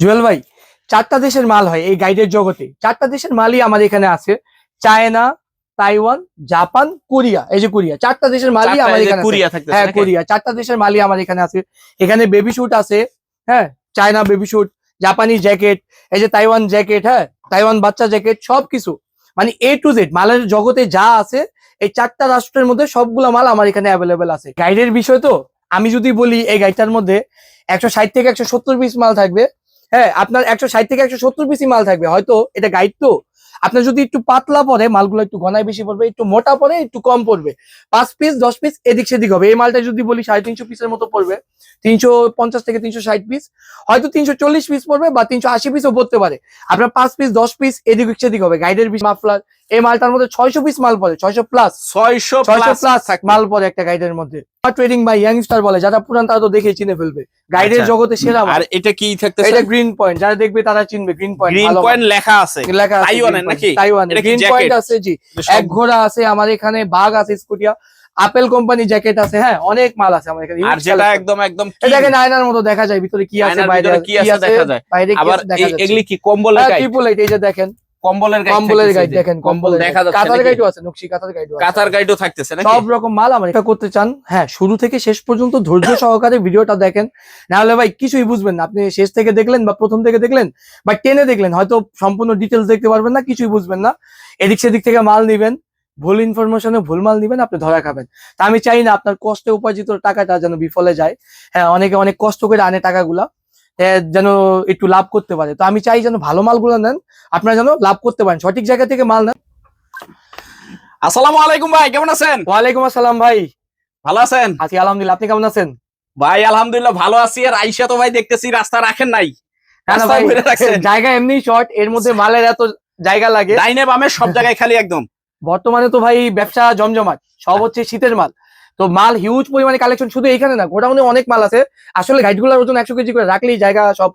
জুয়েল ভাই চারটা দেশের মাল হয় এই গাইডের জগতে। চারটা দেশের মালই আমার এখানে আছে। China Taiwan Japan Korea. এই যে কোরিয়া চারটা দেশের মালই যে এখানে কোরিয়া হ্যাঁ কোরিয়া চারটা দেশের মালই আমার এখানে আছে। এখানে বেবি শুট আছে হ্যাঁ চায়না বেবি শুট জাপানি জ্যাকেট এই যে তাইওয়ান জ্যাকেট হ্যাঁ তাইওয়ান বাচ্চা জ্যাকেট সবকিছু। মানে এ টু জেড মালের জগতে যা আছে এই চারটা রাষ্ট্রের মধ্যে সবগুলো মাল আমার এখানে অ্যাভেলেবেল আছে। গাইডের বিষয় তো? আমি যদি বলি এই গাইডটার মধ্যে একশো ষাট থেকে একশো সত্তর পিস মাল থাকবে হ্যাঁ আপনার একশো ষাট থেকে একশো সত্তর পিসই মাল থাকবে। হয়তো এটা গাইড তো। আপনার যদি একটু পাতলা পরে মালগুলো একটু ঘনায় বেশি পড়বে, একটু মোটা পরে একটু কম পড়বে। পাঁচ পিস দশ পিস এদিক সেদিক হবে। এই মালটা যদি বলি সাড়ে তিনশো পিসের মতো পড়বে। তিনশো পঞ্চাশ থেকে তিনশো ষাট পিস হয়তো তিনশো চল্লিশ পিস পড়বে বা তিনশো আশি পিসও পড়তে পারে। আপনার পাঁচ পিস দশ পিস এদিক সেদিক হবে। গাইডের মাফলার এই মালটার মধ্যে ছয়শো পিস মাল পড়ে ছয়শো প্লাস ছয়শো ছয়শো প্লাস মাল পড়ে একটা গাইডের মধ্যে। ট্রেডিং বা ইয়াংস্টার বলে যারা পুরান তারা তো দেখে চিনে ফেলবে। গাইডের আচ্ছা। জগতে সেরা আর এটা কি থাকতেছে? এটা গ্রিন পয়েন্ট যারা দেখবে তারা চিনবে গ্রিন পয়েন্ট গ্রিন পয়েন্ট লেখা আছে। লেখা আছে তাইওয়ানের নাকি? তাইওয়ানের গ্রিন পয়েন্ট আছে জি। এক ঘোড়া আছে আমার এখানে বাঘ আছে স্কুটিয়া। আপেল কোম্পানি জ্যাকেট আছে হ্যাঁ অনেক মাল আছে আমার এখানে। আর যেটা একদম একদম এটা দেখেন আয়নার মতো দেখা যায় ভিতরে কি আছে বাইরে কি আছে দেখা যায়। বাইরে কি আবার এগুলি কি কম্বলের গাইড ট্রিপল এইট এই যে দেখেন। কম্বলের গাইড কম্বলের গাইড দেখেন কম্বল দেখা যাচ্ছে কাতার গাইডও আছে নকশি কাতার গাইডও আছে। কাতার গাইডও থাকতেছে নাকি? সব রকম মাল আমার এটা করতে চান হ্যাঁ শুরু থেকে শেষ পর্যন্ত ধৈর্য সহকারে ভিডিওটা দেখেন। না হলে ভাই কিছুই বুঝবেন না। আপনি শেষ থেকে দেখলেন বা প্রথম থেকে দেখলেন বা টেনে দেখলেন হয়তো সম্পূর্ণ ডিটেলস দেখতে পারবেন না কিছুই বুঝবেন না। এদিক সেদিক থেকে মাল নিবেন ভুল ইনফরমেশনে ভুল মাল নিবেন আপনি ধরা খাবেন। তা আমি চাই না আপনার কষ্টে উপার্জিত টাকাটা যেন বিফলে যায়। হ্যাঁ অনেকে অনেক কষ্ট করে আনে টাকাগুলা। যেন একটু লাভ করতে পারে। তো আমি চাই যেন ভালো মালগুলো নেন আপনারা যেন লাভ করতে পারেন সঠিক জায়গা থেকে মাল নেন। আসসালামু আলাইকুম ভাই কেমন আছেন? ওয়ালাইকুম আসসালাম ভাই। ভালো আছেন? আছি আলহামদুলিল্লাহ। আপনি কেমন আছেন? ভাই আলহামদুলিল্লাহ ভালো আছি। আর আইসা তো ভাই দেখতেছি রাস্তা রাখেন নাই। জায়গা এমনি শর্ট এর মধ্যে মালের এত জায়গা লাগে। ডাইনে বামে সব জায়গায় খালি একদম। বর্তমানে তো ভাই ব্যবসা জমজমাট সব হচ্ছে শীতের মাল। তো মাল হিউজ পরিমাণে কালেকশন শুধু এখানে না গোডাউনে অনেক মাল আছে। আসলে গাইডগুলোর ওজন একশো কেজি করে রাখলেই জায়গা সব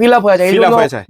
ফিল আপ হয়ে যায়।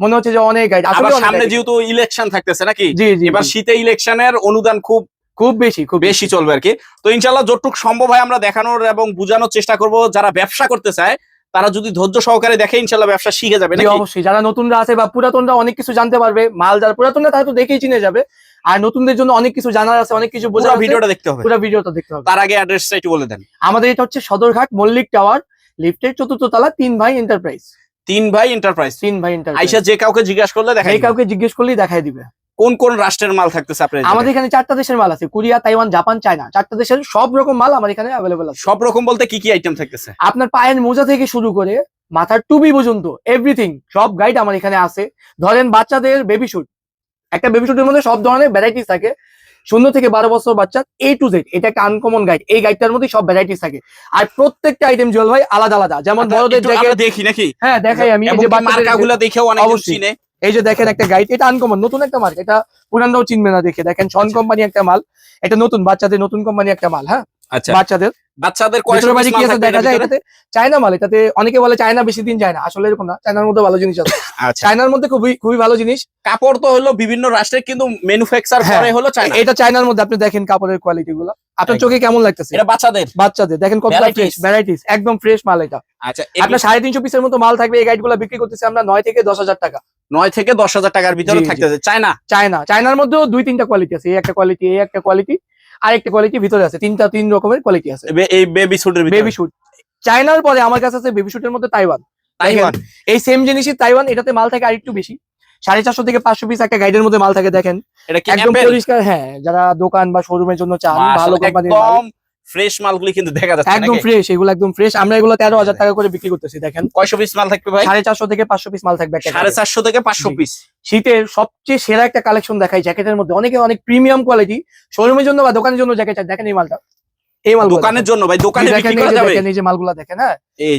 মনে হচ্ছে যে অনেক গাইড আসলে সামনে যেহেতু ইলেকশন থাকতেছে নাকি? জি জি এবার। শীতে ইলেকশনের অনুদান খুব খুব বেশি খুব বেশি চলবে আর কি। তো ইনশাল্লাহ যতটুকু সম্ভব হয় আমরা দেখানোর এবং বোঝানোর চেষ্টা করব। যারা ব্যবসা করতে চায় তারা যদি ধৈর্য সহকারে দেখে ইনশাল্লাহ ব্যবসা শিখে যাবে নাকি? অবশ্যই। যারা নতুনরা আছে বা পুরাতনরা অনেক কিছু জানতে পারবে মাল যারা পুরাতনরা তারা তো দেখেই চিনে যাবে। আর নতুনদের জন্য অনেক কিছু জানার আছে অনেক কিছু বোঝার ভিডিওটা দেখতে হবে। পুরো ভিডিওটা দেখতে হবে। তার আগে অ্যাড্রেসটা একটু বলে দেন। আমাদের এটা হচ্ছে সদরঘাট মল্লিক টাওয়ার লিফটের চতুর্থ তলা তিন ভাই এন্টারপ্রাইজ। তিন ভাই এন্টারপ্রাইজ। তিন ভাই এন্টারপ্রাইজ। আইসা যে কাউকে জিজ্ঞাসা করলে দেখাই কাউকে জিজ্ঞেস করলেই দেখাই দিবে। কোন কোন রাষ্ট্রের মাল থাকতেছে আপনার আমাদের এখানে চারটা দেশের মাল আছে কোরিয়া তাইওয়ান জাপান চায়না। চারটা দেশের সব রকম মাল আমার এখানে অ্যাভেলেবল আছে। সব রকম বলতে কি কি আইটেম থাকতেছে? আপনার পায়ের মোজা থেকে শুরু করে মাথার টুপি পর্যন্ত এভরিথিং সব গাইড আমার এখানে আছে। ধরেন বাচ্চাদের বেবি শুট একটা বেবি শুটের মধ্যে সব ধরনের ভ্যারাইটিস থাকে। শূন্য থেকে বারো বছর বাচ্চা এ টু জেড এটা একটা আনকমন গাইড এই গাইডটার মধ্যে সব ভ্যারাইটিস থাকে। আর প্রত্যেকটা আইটেম জল ভাই আলাদা আলাদা। যেমন বড়দের একটু দেখি নাকি? হ্যাঁ দেখাই আমি। এই যে মার্কাগুলো দেখেও অনেক। চিনে। এই যে দেখেন একটা গাইড এটা আনকমন নতুন একটা মার্ক এটা পুরানরাও চিনবে না দেখে। দেখেন আচ্ছা। কোম্পানি একটা মাল। এটা নতুন বাচ্চাদের নতুন কোম্পানি একটা মাল হ্যাঁ? আচ্ছা। বাচ্চাদের। বাচ্চাদের ভিতরে বাড়ি কি আছে? দেখা যায় এটাতে চায়না মাল এটাতে অনেকে বলে চায়না বেশি দিন যায় না আসলে এরকম না চায়নার মধ্যে ভালো জিনিস আছে। আচ্ছা। চায়নার মধ্যে খুবই খুবই ভালো জিনিস। কাপড় তো হলো বিভিন্ন রাষ্ট্রের কিন্তু ম্যানুফ্যাকচার। করে হলো চায়না। এটা চায়নার মধ্যে আপনি দেখেন কাপড়ের কোয়ালিটি গুলো। আপনার চোখে কেমন লাগতেছে? এটা বাচ্চাদের। বাচ্চাদের দেখেন কত ফ্রেশ ভ্যারাইটিস একদম ফ্রেশ মাল এটা। আচ্ছা আপনার সাড়ে তিনশো পিসের মতো মাল থাকবে এই গাইডগুলো বিক্রি করতেছি আমরা নয় থেকে দশ হাজার টাকা। নয় থেকে দশ হাজার টাকার ভিতরে। থাকতেছে। চায়না? চায়না চায়নার মধ্যেও দুই তিনটা কোয়ালিটি আছে এই একটা কোয়ালিটি এই একটা কোয়ালিটি আর একটা কোয়ালিটি ভিতরে আছে তিনটা তিন রকমের কোয়ালিটি আছে। এই বেবি শুটের বেবি শুট চায়নার পরে আমার কাছে আছে বেবি শুটের মধ্যে তাইওয়ান তাইওয়ান এই সেম জিনিসই তাইওয়ান এটাতে মাল থাকে আরেকটু বেশি। সাড়ে চারশো থেকে পাঁচশো পিস একটা গাইডের মধ্যে মাল থাকে দেখেন। একদম পরিষ্কার হ্যাঁ যারা দোকান বা শোরুমের জন্য চান ভালো একদম ফ্রেশ মালগুলি কিন্তু দেখা যাচ্ছে একদম ফ্রেশ এগুলো একদম ফ্রেশ আমরা এগুলো তেরো হাজার টাকা করে বিক্রি করতেছি দেখেন। কয়শো পিস মাল থাকবে ভাই? সাড়ে চারশো থেকে পাঁচশো পিস মাল থাকবে সাড়ে চারশো থেকে পাঁচশো পিস শীতের সবচেয়ে সেরা একটা কালেকশন দেখাই জ্যাকেটের মধ্যে। অনেকে অনেক প্রিমিয়াম কোয়ালিটি শোরুমের জন্য বা দোকানের জন্য জ্যাকেট দেখেন এই মালটা। এই মাল দোকানের জন্য ভাই দোকানে বিক্রি করা যাবে। দেখেন এই যে মালগুলা দেখেন হ্যাঁ?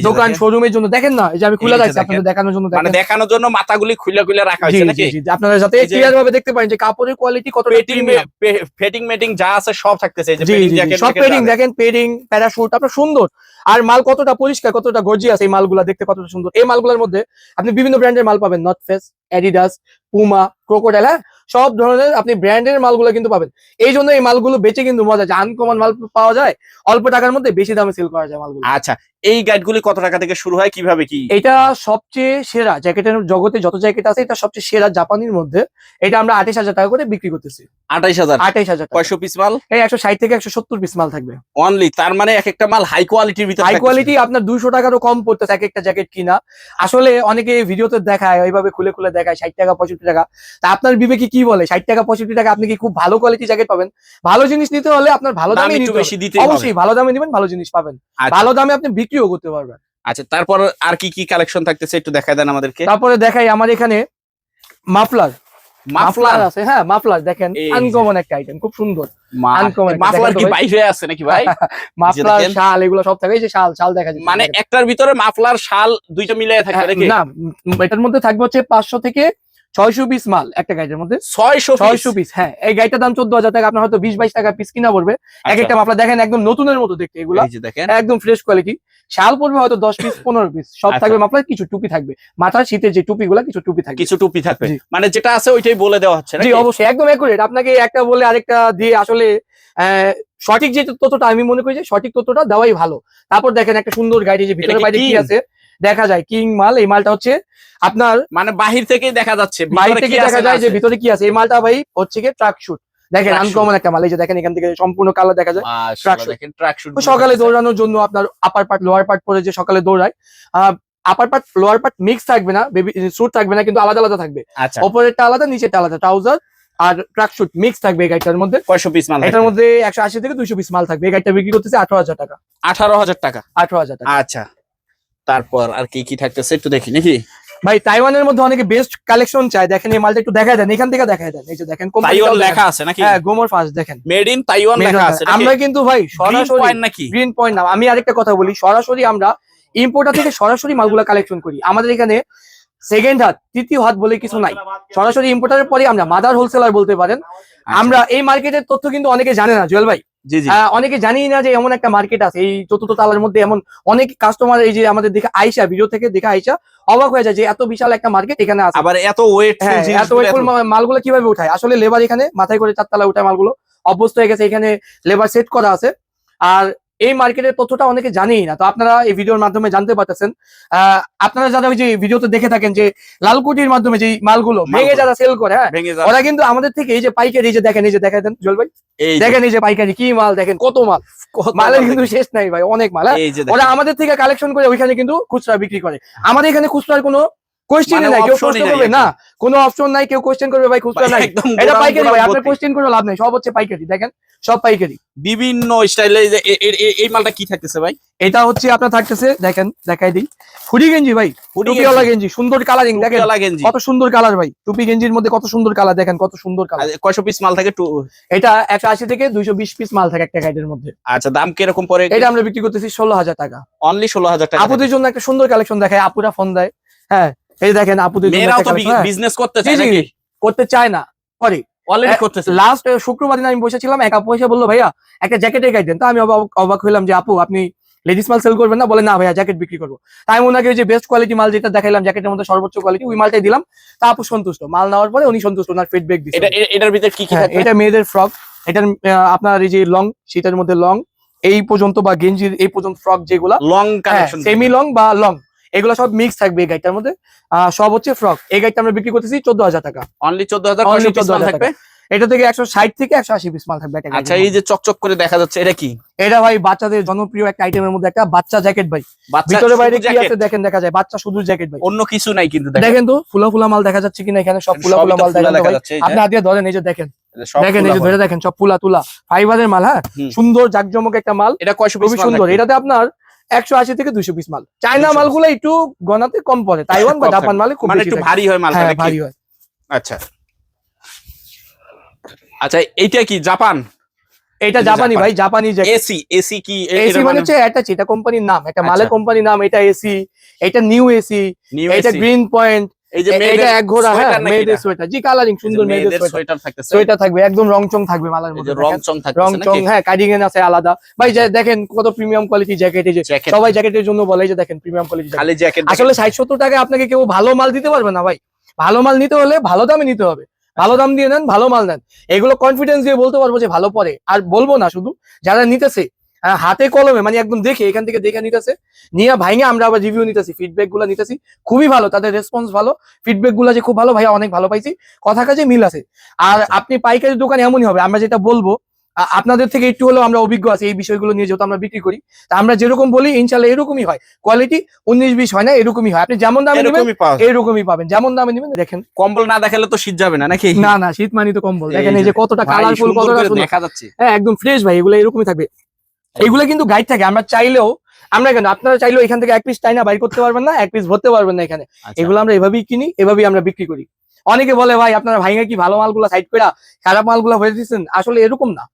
দোকান। শোরুমের জন্য দেখেন না এই যে আমি খুলে রাখছি আপনাদের দেখানোর জন্য মানে দেখানোর জন্য মাথাগুলি খুলে খুলে রাখা হয়েছে নাকি? আপনারা যাতে ক্লিয়ার ভাবে দেখতে পারেন যে কাপড়ের কোয়ালিটি পেটিং ফেটিং মেটিং যা আছে সব থাকতেছে এই যে পেটিং জি জি, জ্যাকেট সব পেডিং দেখেন প্যারাশুট আপনার সুন্দর। আর মাল কতটা পরিষ্কার কতটা গর্জিয়াস এই মালগুলা দেখতে কতটা সুন্দর। এই মালগুলোর মধ্যে আপনি বিভিন্ন ব্র্যান্ডের মাল পাবেন North Face Adidas Puma Crocodile হ্যাঁ? সব ধরনের আপনি ব্র্যান্ডের মালগুলো কিন্তু পাবেন। এই জন্য এই মালগুলো বেচে কিন্তু মজা যায় আনকমন মাল পাওয়া যায় অল্প টাকার মধ্যে বেশি দামে সেল করা যায় মালগুলো। আচ্ছা এই গাইডগুলি কত টাকা থেকে শুরু হয় কীভাবে কি? এটা সবচেয়ে সেরা জ্যাকেটের জগতে যত জ্যাকেট আছে এটা সবচেয়ে সেরা জাপানির মধ্যে। এটা আমরা আঠাশ হাজার টাকা করে বিক্রি করতেছি। আঠাইশ হাজার? আঠাইশ হাজার কয়শো পিস মাল? এই একশো ষাট থেকে একশো সত্তর পিস মাল থাকবে। অনলি তার মানে এক একটা মাল হাই কোয়ালিটির ভিতরে হাই কোয়ালিটি আপনার দুশো টাকারও কম পড়তেছে এক একটা জ্যাকেট কিনা। আসলে অনেকে ভিডিওতে দেখায় ওইভাবে খুলে খুলে দেখায় ষাট টাকা পঁয়ষট্টি টাকা। তা আপনার বিবেকে কি বলে? ষাট টাকা পঁয়ষট্টি টাকা আপনি কি খুব ভালো কোয়ালিটি জ্যাকেট পাবেন? ভালো জিনিস নিতে হলে আপনার ভালো দামে নিতে অবশ্যই ভালো দামে নেবেন ভালো জিনিস পাবেন। আচ্ছা। ভালো দামে আপনি বিক্রিও করতে পারবেন। আচ্ছা তারপর আর কি কি কালেকশন থাকতেছে একটু দেখায় দেন আমাদেরকে? তারপরে দেখাই আমার এখানে মাফলার। মাফলার? আছে হ্যাঁ মাফলার। দেখেন আনকমন একটা আইটেম খুব সুন্দর। মাফলার কি ভাই। আছে নাকি ভাই? মাফলার শাল এগুলো সব থাকে। যে শাল শাল দেখা যাচ্ছে। মানে একটার ভিতরে মাফলার শাল দুইটা মিলিয়ে থাকবে হ্যাঁ, নাকি? না এটার মধ্যে থাকবে হচ্ছে পাঁচশো থেকে ছয়শো পিস মাল একটা গাইডের মধ্যে। ছয়শো ছয়শো পিস হ্যাঁ। এই গাইটার দাম চোদ্দ হাজার টাকা আপনার হয়তো বিশ বাইশ টাকা পিস কিনা পড়বে। আচ্ছা। এক একটা মাফলা দেখেন একদম নতুনের মতো দেখতে এগুলো। দেখেন। একদম ফ্রেশ কোয়ালিটি শাল পড়বে হয়তো দশ পিস পনেরো পিস সব আচ্ছা। থাকবে মাফলার কিছু টুপি থাকবে। মাথার শীতের যে টুপি গুলা কিছু টুপি থাকবে। কিছু টুপি থাকবে। মানে যেটা আছে ওইটাই বলে দেওয়া হচ্ছে জি অবশ্যই। একদম একুরেট আপনাকে একটা বলে আরেকটা দিয়ে আসলে আহ, সঠিক যে তথ্যটা আমি মনে করি যে সঠিক তথ্যটা দেওয়াই ভালো। তারপর দেখেন একটা সুন্দর গাড়ি যে ভিতরে বাইরে কি? আছে। দেখা যায়। কিং মাল এই মালটা হচ্ছে আপনার মানে বাহির থেকেই দেখা যাচ্ছে ভিতরে থেকে দেখা যায় যে ভিতরে কি আছে? এই মালটা ভাই হচ্ছে কি ট্রাক শুট দেখেন আনকমন একটা মাল। এই যে দেখেন এখান থেকে সম্পূর্ণ কালার দেখা যায় সকালে দৌড়ানোর জন্য আপনার আপার পার্ট লোয়ার পার্ট পরে যে সকালে দৌড়ায় upper part lower part mix থাকবে না বেবি স্যুট থাকবে না কিন্তু আলাদা আলাদা থাকবে। আচ্ছা। ওপরেরটা আলাদা নিচেরটা আলাদা। ট্রাউজার আর ট্রাক শুট মিক্স থাকবে এই গাড়িটার মধ্যে। কয়শো পিস মাল এটার মধ্যে একশো আশি থেকে দুইশো পিস মাল থাকবে। এই গাড়িটা বিক্রি করতেছে আঠারো হাজার টাকা। আঠারো হাজার টাকা। আঠারো হাজার টাকা। আচ্ছা। তারপর আর কি কি থাকতেছে একটু দেখি নাকি? ভাই তাইওয়ানের মধ্যে অনেকে বেস্ট কালেকশন চায়। দেখেন এই মালটা একটু দেখা দেন এখান থেকে দেখা দেন। এই যে দেখেন তাইওয়ান লেখা আছে নাকি? হ্যাঁ গোমর ফার্স্ট দেখেন। মেড ইন তাইওয়ান লেখা আছে আমরা কিন্তু ভাই সরাসরি পয়েন্ট নাকি? গ্রিন পয়েন্ট না। আমি আরেকটা কথা বলি সরাসরি আমরা ইম্পোর্টার থেকে সরাসরি মালগুলা কালেকশন করি। আমাদের এখানে সেকেন্ড হাত তৃতীয় হাত বলে কিছু নাই। সরাসরি ইম্পোর্টারের পরে আমরা মাদার হোলসেলার বলতে পারেন। আচ্ছা। আমরা এই মার্কেটের তথ্য কিন্তু অনেকে জানে না জুয়েল ভাই। অনেকে জানি না যে এমন একটা মার্কেট আছে। এই চতুর্থ তালার মধ্যে এমন অনেক কাস্টমার এই যে আমাদের দেখে আইসা ভিডিও থেকে দেখে আইসা অবাক হয়ে যায় যে এত বিশাল একটা মার্কেট এখানে আছে। আবার এত ওয়েট হ্যাঁ এত ওয়েট মালগুলো কীভাবে উঠায়? আসলে লেবার এখানে মাথায় করে চারতলা উঠায় মালগুলো। অভ্যস্ত হয়ে গেছে এখানে লেবার সেট করা আছে। আর এই মার্কেটের তথ্যটা অনেকে জানেই না। তো আপনারা এই ভিডিওর মাধ্যমে জানতে পারতেছেন। আহ, আপনারা যারা ওই যে ভিডিওতে দেখে থাকেন যে লালকুটির মাধ্যমে যে মালগুলো ভেঙে যারা সেল করে হ্যাঁ ওরা কিন্তু আমাদের থেকে এই যে পাইকারি যে দেখেন এই যে দেখা দেন জল ভাই দেখেন এই যে পাইকারি কি মাল দেখেন কত মাল। মালের কিন্তু শেষ নাই ভাই অনেক মাল হ্যাঁ? ওরা আমাদের থেকে কালেকশন করে ওইখানে কিন্তু খুচরা বিক্রি করে। আমাদের এখানে খুচরার কোনো কোয়েশ্চেন মানে নাই কেউ প্রশ্ন করবে না। কোনো অপশন নাই কেউ কোয়েশ্চেন করবে ভাই খুচরা নাই। এটা পাইকারি ভাই আপনার ভর্তি। কোয়েশ্চেন করে লাভ নাই সব হচ্ছে পাইকারি দেখেন। সব পাইকারি। বিভিন্ন স্টাইলে এই মালটা কি থাকতেছে ভাই? এটা হচ্ছে আপনার থাকতেছে দেখেন দেখাই দিই। হুডি গেঞ্জি ভাই টুপিওয়ালা গেঞ্জি। সুন্দর কালারিং দেখেন গেঞ্জি। কত সুন্দর কালার ভাই টুপি গেঞ্জির মধ্যে কত সুন্দর কালার দেখেন কত সুন্দর কালার। কয়শো পিস মাল থাকে এটা একশো আশি থেকে দুইশো বিশ পিস মাল থাকে একটা গাইডের মধ্যে। আচ্ছা দাম কীরকম পরে এটা আমরা বিক্রি করতেছি ষোলো হাজার টাকা। অনলি ষোলো হাজার টাকা। আপুদের জন্য একটা সুন্দর কালেকশন দেখায় আপুরা ফোন দেয়। হ্যাঁ এই দেখেন আপুদের collection, হ্যাঁ। বিজনেস করতে চায় করতে চায় না করে অলরেডি করতেছে। লাস্ট শুক্রবার দিন আমি বসেছিলাম এক আপু এসে বলল ভাইয়া একটা জ্যাকেটের গাইড দেন। তো আমি অবাক হইলাম যে আপু আপনি লেডিস মাল সেল করবেন না? বলে না ভাইয়া জ্যাকেট বিক্রি করব। তাই ওনাকে যে বেস্ট কোয়ালিটি মাল যেটা দেখাইলাম জ্যাকেটের মধ্যে সর্বোচ্চ কোয়ালিটি ওই মালটাই দিলাম। তা আপু সন্তুষ্ট। মাল নেওয়ার পরে উনি সন্তুষ্ট ওনার ফিডব্যাক দিচ্ছে এটার ভিতরে কি কি হ্যাঁ, এটা মেয়েদের ফ্রক এটার আপনার এই যে লং শীতের মধ্যে লং এই পর্যন্ত বা গেঞ্জির এই পর্যন্ত ফ্রক যেগুলা লং সেমি লং বা লং এগুলো সব মিক্স থাকবে এই গাইডটার মধ্যে। আহ, সব হচ্ছে ফ্রক এই গাইডটা আমরা বিক্রি করতেছি চোদ্দ হাজার টাকা অনলি চোদ্দ হাজার থাকবে? এটা থেকে একশো ষাট থেকে একশো আশি পিস মাল থাকবে আচ্ছা এই যে চকচক করে দেখা যাচ্ছে এটা কি? এটা ভাই বাচ্চাদের জনপ্রিয় একটা আইটেমের মধ্যে একটা বাচ্চা জ্যাকেট ভাই। ভিতরে বাইরে কি আছে দেখেন দেখা যায়। বাচ্চা শুধু জ্যাকেট ভাই। অন্য কিছু নাই কিন্তু দেখেন। দেখেন তো ফুলা ফুলা মাল দেখা যাচ্ছে কিনা এখানে সব ফুলা ফুলা মাল দেখা যাচ্ছে, আপনি হাত ধরেন এই যে দেখেন। দেখেন এই যে ধরে দেখেন সব ফুলা তুলা। ফাইবারের মাল হ্যাঁ? সুন্দর জাকজমক একটা মাল। এটা কয়শো খুবই সুন্দর। এটাতে আপনার একশো আশি থেকে দুইশো পিস মাল। চায়না মালগুলো একটু গনাতে কম পড়ে। তাইওয়ান বা জাপান মালে খুব মানে একটু ভারী হয় মালটা হ্যাঁ ভারী হয়। আচ্ছা। আচ্ছা এইটা কি জাপান? এটা জাপানি ভাই জাপানি এসি এসি কি? এসি মানে হচ্ছে এটা এটা কোম্পানির নাম। এটা মালের আচ্ছা। কোম্পানির নাম এটা এসি এটা নিউ এসি এটা গ্রিন পয়েন্ট এই যে এটা এক ঘোড়া হ্যাঁ মেয়েদের সোয়েটার। জি কালারিং সুন্দর মেয়েদের মেয়েদের সোয়েটার। সোয়েটার থাকতেছে। সোয়েটার থাকবে একদম থাকবে মালার মধ্যে হ্যাঁ কার্ডিগেন আছে আলাদা। ভাই দেখেন কত প্রিমিয়াম কোয়ালিটি জ্যাকেট এই যে সবাই জ্যাকেটের জন্য বলে যে দেখেন প্রিমিয়াম কোয়ালিটি খালি জ্যাকেট আসলে ষাট সত্তর টাকায় আপনাকে কেউ ভালো মাল দিতে পারবে না ভাই। ভালো মাল নিতে হলে ভালো দামে নিতে হবে। ভালো দাম দিয়ে নেন ভালো মাল নেন। এগুলো কনফিডেন্স দিয়ে বলতে পারব যে ভালো পরে। আর বলব না শুধু যারা নিতেছে হাতে কলমে মানে একদম দেখে এখান থেকে দেখে নিতেছে। নিয়ে ভাইঙে আমরা আবার রিভিউ নিতেছি ফিডব্যাকগুলা নিতেছি। খুবই ভালো তাদের রেসপন্স ভালো। ফিডব্যাকগুলো যে খুব ভালো ভাইয়া অনেক ভালো পাইছি। কথা কাজে মিল আছে। আর আপনি পাইকারি দোকান এমনই হবে আমরা যেটা বলব আপনাদের থেকে একটু হলেও আমরা অভিজ্ঞ আছি এই বিষয়গুলো নিয়ে যেহেতু আমরা বিক্রি করি। তা আমরা যেরকম বলি ইনশাল্লাহ এরকমই হয়। কোয়ালিটি উনিশ বিশ হয় না এরকমই হয়। আপনি যেমন দামে নেবেন এরকমই পাবেন। যেমন দামে নেবেন দেখেন। কম্বল না দেখালে তো শীত যাবে না নাকি? না না শীত মানি তো কম্বল। দেখেন এই যে, কতটা কালারফুল কতটা দেখা যাচ্ছে। হ্যাঁ একদম ফ্রেশ ভাই এগুলো এরকমই থাকবে। এগুলো কিন্তু গাইড থাকে। আমরা চাইলেও আমরা কেন? আপনারা চাইলেও এখান থেকে এক পিস টাইনা বাইর করতে পারবেন না এক পিস ভরতে পারবেন না এখানে। আচ্ছা। এগুলো আমরা এভাবেই কিনি এভাবেই আমরা বিক্রি করি। অনেকে বলে ভাই আপনারা ভাইঙ্গা কি ভালো মালগুলো সাইড করে খারাপ মালগুলো হয়ে দিচ্ছেন আসলে এরকম না।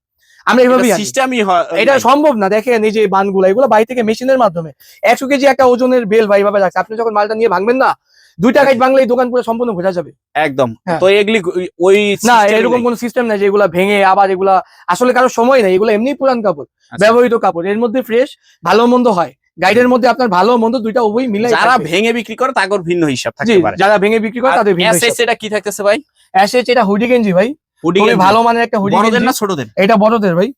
আমরা। সিস্টেমই এটা সম্ভব না। দেখেন এই যে বানগুলো এগুলো বাড়ি থেকে মেশিনের মাধ্যমে। একশো কেজি একটা ওজনের বেল ভাই ভাবে রাখছে। আপনি যখন মালটা নিয়ে ভাঙবেন না দুই টাকায় ভাঙলে এই দোকান পুরো সম্পূর্ণ বোঝা যাবে। একদম। হ্যাঁ। তো এগুলি ওই না এরকম কোন সিস্টেম নাই যে এগুলা ভেঙে আবার এগুলা আসলে কারও সময় নাই এগুলো এমনি পুরান কাপড় আচ্ছা। ব্যবহৃত কাপড়। এর মধ্যে ফ্রেশ ভালো মন্দ হয়। গাইডের মধ্যে আপনার ভালো মন্দ দুইটা উভয় মিলাই যারা ভেঙে বিক্রি করে তাগর ভিন্ন হিসাব পারে। যারা ভেঙে বিক্রি করে তাদের ভিন্ন এটা কি থাকতেছে ভাই? অ্যাশেজ এটা হুডি গেঞ্জি ভাই। হুডি ভালো মানের একটা হুডি বড়দের গেঞ্জি। না ছোটদের? এটা বড়দের ভাই?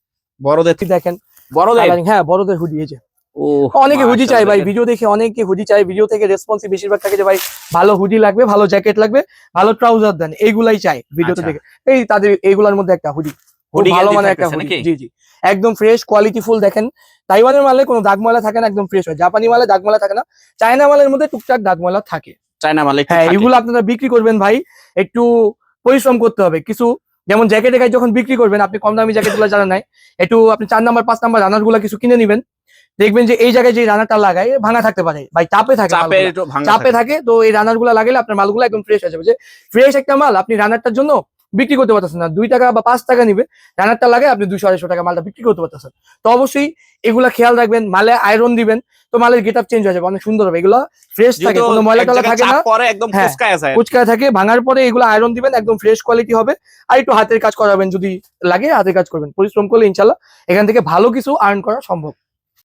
বড়দের। দেখেন। বড়দের? হ্যাঁ বড়দের হুডি এই যে। ও অনেকে হুডি চাই ভাই ভিডিও দেখে অনেকে হুডি চাই ভিডিও থেকে রেসপন্সই বেশিরভাগ থাকে যে ভাই ভালো হুডি লাগবে ভালো জ্যাকেট লাগবে ভালো ট্রাউজার দেন এইগুলাই চাই ভিডিওতে আচ্ছা। দেখে। এই তাদের এইগুলার মধ্যে একটা হুডি। ভালো মানের একটা হুডি। জি জি। একদম ফ্রেশ কোয়ালিটি ফুল দেখেন। তাইওয়ানের মালে কোনো দাগ ময়লা থাকে না একদম ফ্রেশ হয়। জাপানি মালে দাগ ময়লা থাকে না। চায়না মালের মধ্যে টুকটাক দাগ ময়লা থাকে। চায়না মালে হ্যাঁ। এগুলো আপনারা বিক্রি করবেন ভাই। একটু পরিশ্রম করতে হবে। কিছু যেমন জ্যাকেটে যখন বিক্রি করবেন আপনি কম দামি জ্যাকেটগুলো জানা নাই একটু আপনি চার নাম্বার পাঁচ নাম্বার রানারগুলো কিছু কিনে নেবেন। দেখবেন যে এই জায়গায় যে রানারটা লাগায় ভাঙা থাকতে পারে। ভাই চাপে থাকে চাপে থাকে। তো এই রানারগুলা লাগালে আপনার মালগুলো একদম ফ্রেশ হয়ে যাবে। যে ফ্রেশ একটা মাল আপনি রানারটার জন্য বিক্রি করতে পারতেছেন না। দুই টাকা বা পাঁচ টাকা নিবে রানারটা লাগে আপনি দুশো আড়াইশো টাকা মালটা বিক্রি করতে পারতেছেন। তো অবশ্যই এগুলা খেয়াল রাখবেন মালে আয়রন দিবেন তো মালের গেট আপ চেঞ্জ হয়ে যাবে অনেক সুন্দর হবে। এগুলো ফ্রেশ থাকে কোনো ময়লা টলা থাকে না। পরে একদম হ্যাঁ। ফুসকায়া যায় থাকে ভাঙার পরে এগুলো আয়রন দিবেন একদম ফ্রেশ কোয়ালিটি হবে। আর একটু হাতের কাজ করাবেন যদি লাগে হাতের কাজ করবেন। পরিশ্রম করলে ইনশাল্লাহ এখান থেকে ভালো কিছু আর্ন করা সম্ভব।